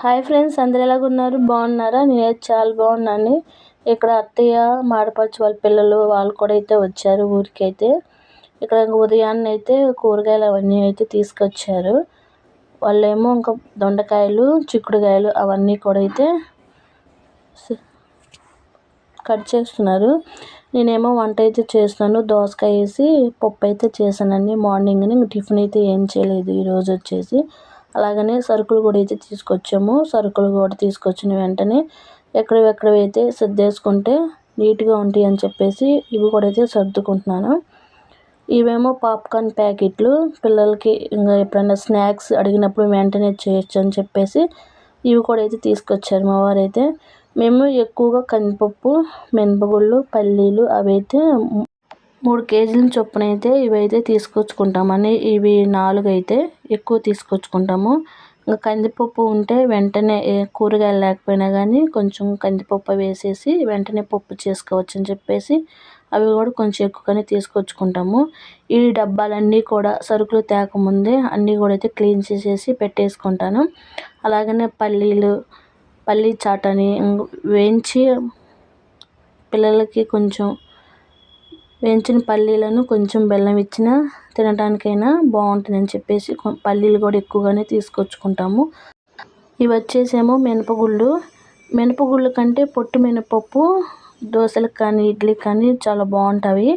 Hi friends అందరు ఎలాగున్నారు బాగున్నారా? నేనైతే చాలా బాగున్నాను. ఇక్కడ అత్తయ్య మాడపడుచు వాళ్ళ పిల్లలు వాళ్ళు కూడా అయితే వచ్చారు ఊరికైతే. ఇక్కడ ఉదయాన్నే అయితే కూరగాయలు అవన్నీ అయితే తీసుకొచ్చారు. వాళ్ళేమో ఇంకా దొండకాయలు చిక్కుడుకాయలు అవన్నీ కూడా అయితే కట్ చేస్తున్నారు. నేనేమో వంట అయితే చేస్తాను దోసకాయ వేసి పప్పు అయితే చేశానండి. మార్నింగ్ని టిఫిన్ అయితే ఏం చేయలేదు. ఈరోజు వచ్చేసి అలాగనే సరుకులు కూడా అయితే తీసుకొచ్చాము. సరుకులు కూడా తీసుకొచ్చిన వెంటనే ఎక్కడెక్కడవి అయితే సర్దేసుకుంటే నీట్గా ఉంటాయి అని చెప్పేసి ఇవి కూడా అయితే సర్దుకుంటున్నాను. ఇవేమో పాప్కార్న్ ప్యాకెట్లు పిల్లలకి ఇంకా ఎప్పుడైనా స్నాక్స్ అడిగినప్పుడు వెంటనే చేయొచ్చు అని చెప్పేసి ఇవి కూడా అయితే తీసుకొచ్చారు మా వారైతే. మేము ఎక్కువగా కందిపప్పు మినపగుళ్ళు పల్లీలు అవి అయితే మూడు కేజీల చొప్పున అయితే ఇవైతే తీసుకొచ్చుకుంటామని ఇవి నాలుగు అయితే ఎక్కువ తీసుకొచ్చుకుంటాము. ఇంకా కందిపప్పు ఉంటే వెంటనే కూరగాయలు లేకపోయినా కానీ కొంచెం కందిపప్పు వేసేసి వెంటనే పప్పు చేసుకోవచ్చు అని చెప్పేసి అవి కూడా కొంచెం ఎక్కువగానే తీసుకొచ్చుకుంటాము. ఈ డబ్బాలన్నీ కూడా సరుకులు తేకముందే అన్నీ కూడా అయితే క్లీన్ చేసేసి పెట్టేసుకుంటాను. అలాగనే పల్లీలు పల్లీ చాట్ అని వేయించి పిల్లలకి కొంచెం వేయించిన పల్లీలను కొంచెం బెల్లం ఇచ్చిన తినడానికైనా బాగుంటుందని చెప్పేసి పల్లీలు కూడా ఎక్కువగానే తీసుకొచ్చుకుంటాము. ఇవి వచ్చేసేమో మినపగుళ్ళు. మినపగుళ్ళు కంటే పొట్టు మినపప్పు దోశలకు కానీ ఇడ్లీ కానీ చాలా బాగుంటాయి.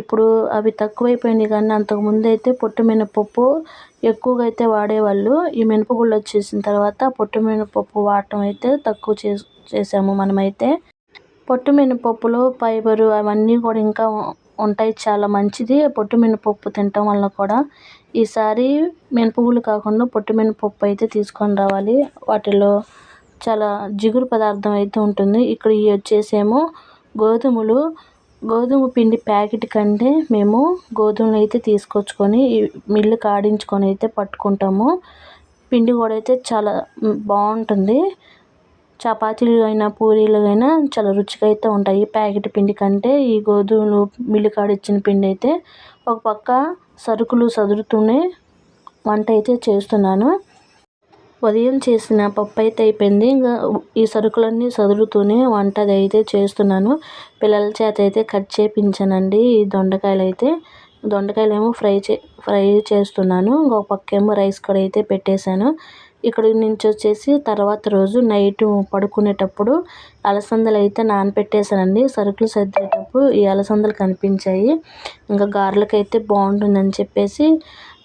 ఇప్పుడు అవి తక్కువైపోయినాయి కానీ అంతకుముందు అయితే పొట్టు మినపప్పు ఎక్కువగా అయితే వాడేవాళ్ళు. ఈ మినపగుళ్ళు వచ్చేసిన తర్వాత పొట్టు మినపప్పు వాడటం అయితే తక్కువ చేసాము మనమైతే. పొట్టు మినపప్పులో ఫైబరు అవన్నీ కూడా ఇంకా ఉంటాయి చాలా మంచిది. పొట్టు మినపప్పు తినటం వల్ల కూడా ఈసారి మినపగుళ్ళు కాకుండా పొట్టు మినపప్పు అయితే తీసుకొని రావాలి. వాటిలో చాలా జిగురు పదార్థం అయితే ఉంటుంది. ఇక్కడ ఇవి వచ్చేసేమో గోధుమలు. గోధుమ పిండి ప్యాకెట్ కంటే మేము గోధుమలు అయితే తీసుకొచ్చుకొని మిల్లు కాడించుకొని అయితే పట్టుకుంటాము. పిండి కూడా అయితే చాలా బాగుంటుంది. చపాతీలు అయినా పూరీలు అయినా చాలా రుచిగా అయితే ఉంటాయి ప్యాకెట్ పిండి కంటే ఈ గోధుమలు మిల్లు కాడిచ్చిన పిండి అయితే ఒక పక్క సరుకులు సదురుతూనే వంట అయితే చేస్తున్నాను. ఉదయం చేసిన పప్పు అయితే అయిపోయింది. ఇంకా ఈ సరుకులన్నీ సదురుతూనే వంట అయితే చేస్తున్నాను. పిల్లల చేత అయితే కట్ చేయించానండి ఈ దొండకాయలు అయితే దొండకాయలు ఏమో ఫ్రై చే ఫ్రై చేస్తున్నాను. ఇంకొక పక్క ఏమో రైస్ కూడా అయితే పెట్టేశాను. ఇక్కడ నుంచి వచ్చేసి తర్వాత రోజు నైట్ పడుకునేటప్పుడు అలసందలు అయితే నానపెట్టేశానండి. సరుకులు సర్దేటప్పుడు ఈ అలసందలు కనిపించాయి. ఇంకా గారెలకైతే బాగుంటుందని చెప్పేసి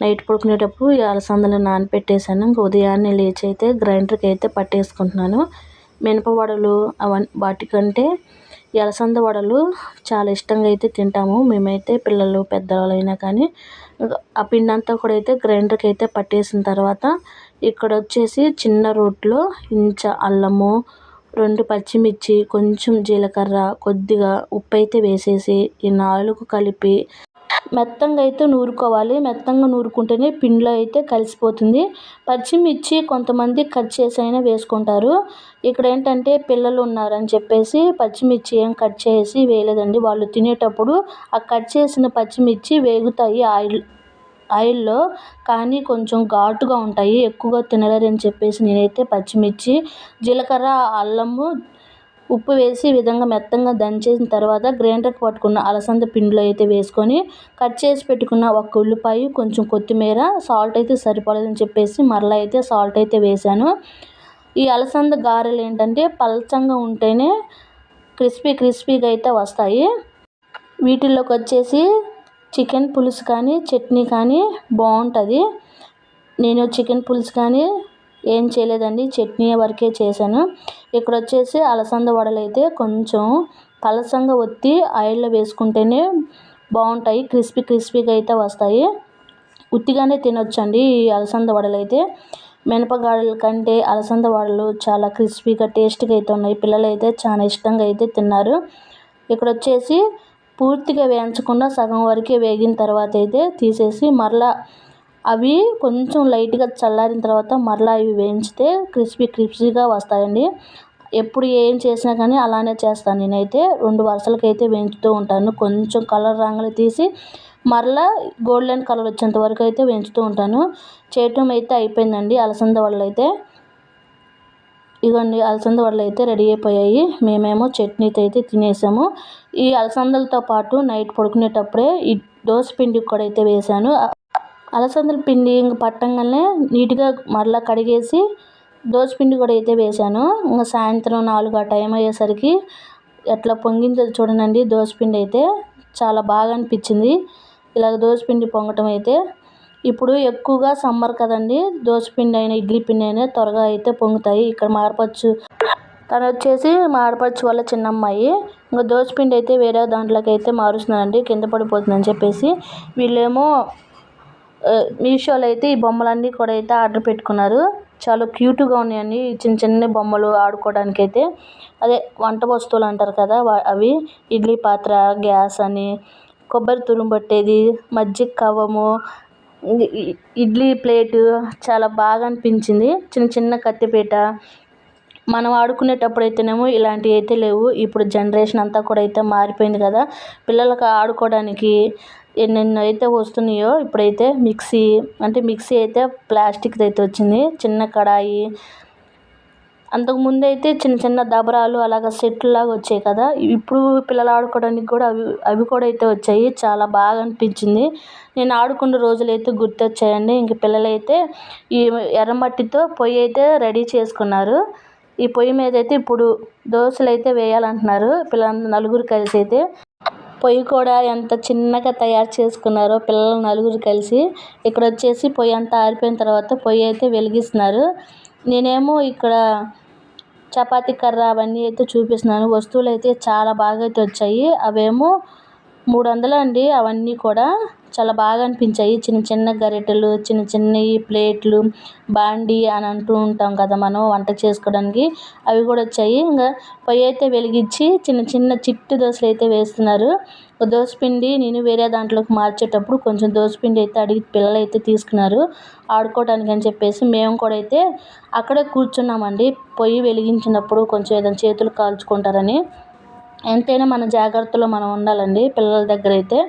నైట్ పడుకునేటప్పుడు ఈ అలసందలు నానపెట్టేశాను. ఇంకా ఉదయాన్నే లేచి అయితే గ్రైండర్కి అయితే పట్టేసుకుంటున్నాను. మినప వడలు అవన్నీ వాటికంటే ఈ అలసంద వడలు చాలా ఇష్టంగా అయితే తింటాము. మేమైతే పిల్లలు పెద్దవాళ్ళైనా కానీ. ఆ పిండి అంతా కూడా అయితే గ్రైండర్కి అయితే పట్టేసిన తర్వాత ఇక్కడ వచ్చేసి చిన్న రోట్లో ఇంచ అల్లము రెండు పచ్చిమిర్చి కొంచెం జీలకర్ర కొద్దిగా ఉప్పు అయితే వేసేసి ఈ నాలుగు కలిపి మెత్తంగా అయితే నూరుకోవాలి. మెత్తంగా నూరుకుంటేనే పిండిలో అయితే కలిసిపోతుంది. పచ్చిమిర్చి కొంతమంది కట్ చేసి అయినా వేసుకుంటారు. ఇక్కడ ఏంటంటే పిల్లలు ఉన్నారని చెప్పేసి పచ్చిమిర్చి ఏం కట్ చేసి వేయలేదండి. వాళ్ళు తినేటప్పుడు ఆ కట్ చేసిన పచ్చిమిర్చి వేగుతాయి ఆయిల్ ఆయిల్లో కానీ కొంచెం ఘాటుగా ఉంటాయి. ఎక్కువగా తినలేరని చెప్పేసి నేనైతే పచ్చిమిర్చి జీలకర్ర అల్లము ఉప్పు వేసి ఈ విధంగా మెత్తంగా దంచేసిన తర్వాత గ్రైండర్కి పట్టుకున్న అలసంద పిండిలో అయితే వేసుకొని కట్ చేసి పెట్టుకున్న ఒక ఉల్లిపాయ కొంచెం కొత్తిమీర సాల్ట్ అయితే సరిపడదని చెప్పేసి మరలా అయితే సాల్ట్ అయితే వేసాను ఈ అలసంద గారెలు ఏంటంటే పలచంగా ఉంటేనే క్రిస్పీ క్రిస్పీగా అయితే వస్తాయి. వీటిల్లోకి వచ్చేసి చికెన్ పులుసు కానీ చట్నీ కానీ బాగుంటుంది. నేను చికెన్ పులుసు కానీ ఏం చేయలేదండి చట్నీ వరకే చేశాను. ఇక్కడ వచ్చేసి అలసంద వడలు అయితే కొంచెం పలసంగా ఒత్తి ఆయిల్లో వేసుకుంటేనే బాగుంటాయి. క్రిస్పీ క్రిస్పీగా అయితే వస్తాయి. ఉత్తిగానే తినొచ్చండి ఈ అలసంద వడలు అయితే. మినపగాడల కంటే అలసంద వడలు చాలా క్రిస్పీగా టేస్ట్గా అయితే ఉన్నాయి. పిల్లలు అయితే చాలా ఇష్టంగా అయితే తిన్నారు. ఇక్కడ వచ్చేసి పూర్తిగా వేయించకుండా సగం వరకే వేగిన తర్వాత అయితే తీసేసి మరలా అవి కొంచెం లైట్గా చల్లారిన తర్వాత మరలా అవి వేయించితే క్రిస్పీ క్రిస్పీగా వస్తాయండి. ఎప్పుడు ఏం చేసినా కానీ అలానే చేస్తాను. నేనైతే రెండు వరుసలకైతే వేయించుతూ ఉంటాను. కొంచెం కలర్ రంగులు తీసి మరలా గోల్డెన్ కలర్ వచ్చేంత వరకు అయితే వేయించుతూ ఉంటాను. చేయటం అయితే అయిపోయిందండి. అలసంద వడలు అయితే ఇగోండి అలసంద వడలు అయితే రెడీ అయిపోయాయి. మేమేమో చట్నీతో అయితే తినేసాము. ఈ అలసందలతో పాటు నైట్ పడుకునేటప్పుడే ఈ దోశ పిండి కూడా అయితే వేసాను అలసందల పిండి ఇంకా పట్టంగానే నీట్గా మరలా కడిగేసి దోశ పిండి కూడా అయితే వేసాను ఇంకా సాయంత్రం నాలుగు ఆ టైం అయ్యేసరికి ఎట్లా పొంగిందో చూడనండి దోశ పిండి అయితే చాలా బాగా అనిపించింది. ఇలాగ దోశ పిండి పొంగటం అయితే ఇప్పుడు ఎక్కువగా సమ్మర్ కదండి. దోశ పిండి అయినా ఇడ్లీ పిండి అయినా త్వరగా అయితే పొంగుతాయి. ఇక్కడ మారపచ్చు తను వచ్చేసి మా ఆడపడుచు వాళ్ళ చిన్నమ్మాయి. ఇంకా దోశ పిండి అయితే వేరే దాంట్లోకి అయితే మారుస్తున్నానండి కింద పడిపోతుందని చెప్పేసి వీళ్ళేమో మీషోలో అయితే ఈ బొమ్మలన్నీ కూడా అయితే ఆర్డర్ పెట్టుకున్నారు. చాలా క్యూట్గా ఉన్నాయండి. చిన్న చిన్న బొమ్మలు ఆడుకోవడానికి అయితే అదే వంట వస్తువులు అంటారు కదా అవి. ఇడ్లీ పాత్ర గ్యాస్ అని కొబ్బరి తురుము పట్టేది మజ్జిగ కవ్వము ఇడ్లీ ప్లేటు చాలా బాగా అనిపించింది. చిన్న చిన్న కత్తిపీట. మనం ఆడుకునేటప్పుడు అయితేనేమో ఇలాంటివి అయితే లేవు. ఇప్పుడు జనరేషన్ అంతా కూడా అయితే మారిపోయింది కదా. పిల్లలకు ఆడుకోవడానికి ఎన్నెన్నో అయితే వస్తున్నాయో ఇప్పుడైతే మిక్సీ అంటే మిక్సీ అయితే ప్లాస్టిక్ది అయితే వచ్చింది. చిన్న కడాయి అంతకుముందు అయితే చిన్న చిన్న దబరాలు అలాగ సెట్లు లాగా వచ్చాయి కదా. ఇప్పుడు పిల్లలు ఆడుకోవడానికి కూడా అవి అవి కూడా అయితే వచ్చాయి. చాలా బాగా అనిపించింది. నేను ఆడుకున్న రోజులు అయితే గుర్తొచ్చాయండి. ఇంక పిల్లలైతే ఈ ఎర్రమట్టితో పొయ్యి అయితే రెడీ చేసుకున్నారు. ఈ పొయ్యి మీద అయితే ఇప్పుడు దోశలు అయితే వేయాలంటున్నారు. పిల్లలందరూ నలుగురు కలిసి అయితే పొయ్యి కూడా ఎంత చిన్నగా తయారు చేసుకున్నారో పిల్లలు నలుగురు కలిసి. ఇక్కడ వచ్చేసి పొయ్యి అంతా ఆరిపోయిన తర్వాత పొయ్యి అయితే వెలిగిస్తున్నారు. నేనేమో ఇక్కడ చపాతీ కర్ర అవన్నీ అయితే చూపిస్తున్నాను. వస్తువులు అయితే చాలా బాగా అయితే వచ్చాయి. అవేమో మూడు వందలు అండి. అవన్నీ కూడా చాలా బాగా అనిపించాయి. చిన్న చిన్న గరిటెలు చిన్న చిన్నవి ప్లేట్లు బాండి అని అంటూ ఉంటాం కదా మనం వంట చేసుకోవడానికి. అవి కూడా వచ్చాయి. ఇంకా పొయ్యి అయితే వెలిగించి చిన్న చిన్న చిట్టి దోశలు అయితే వేస్తున్నారు. దోశ పిండి నేను వేరే దాంట్లోకి మార్చేటప్పుడు కొంచెం దోశ పిండి అయితే అడిగి పిల్లలు అయితే తీసుకున్నారు. ఆడుకోవడానికి అని చెప్పేసి మేము కూడా అయితే అక్కడే కూర్చున్నామండి. పొయ్యి వెలిగించినప్పుడు కొంచెం ఏదైనా చేతులు కాల్చుకుంటారని. ఎంతైనా మన జాగ్రత్తలో మనం ఉండాలండి పిల్లల దగ్గర అయితే.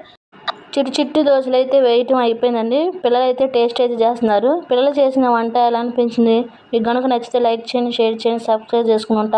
చిట్టి చిట్టి దోశలు అయితే వేయటం అయిపోయిందండి. పిల్లలు అయితే టేస్ట్ అయితే చేస్తున్నారు. పిల్లలు చేసిన వంట ఎలా అనిపించింది? మీకు కనుక నచ్చితే లైక్ చేయండి షేర్ చేయండి సబ్స్క్రైబ్ చేసుకుని ఉంటారు